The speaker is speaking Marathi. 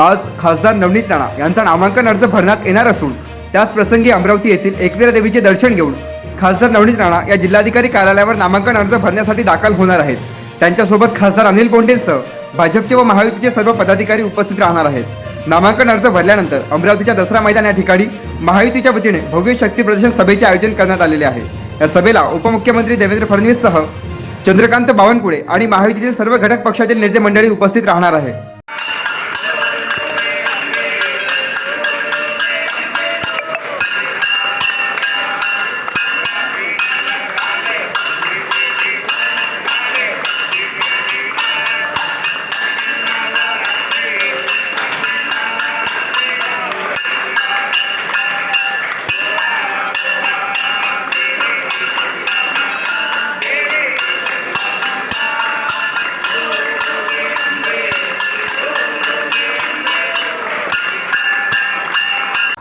आज खासदार नवनीत राणा यांचा नामांकन अर्ज भरण्यात येणार असून त्याच प्रसंगी अमरावती येथील एकवीरा देवीचे दर्शन घेऊन खासदार नवनीत राणा या जिल्हाधिकारी कार्यालयावर नामांकन अर्ज भरण्यासाठी दाखल होणार आहेत. त्यांच्यासोबत खासदार अनिल बोंडेंसह भाजपचे व महायुतीचे सर्व पदाधिकारी उपस्थित राहणार आहेत. नामांकन अर्ज भरल्यानंतर अमरावतीच्या दसरा मैदान या ठिकाणी महायुतीच्या वतीने भव्य शक्ती प्रदर्शन सभेचे आयोजन करण्यात आलेले आहे. या सभेला उपमुख्यमंत्री देवेंद्र फडणवीससह चंद्रकांत बावनकुळे आणि महायुतीतील सर्व घटक पक्षातील नेते मंडळी उपस्थित राहणार आहे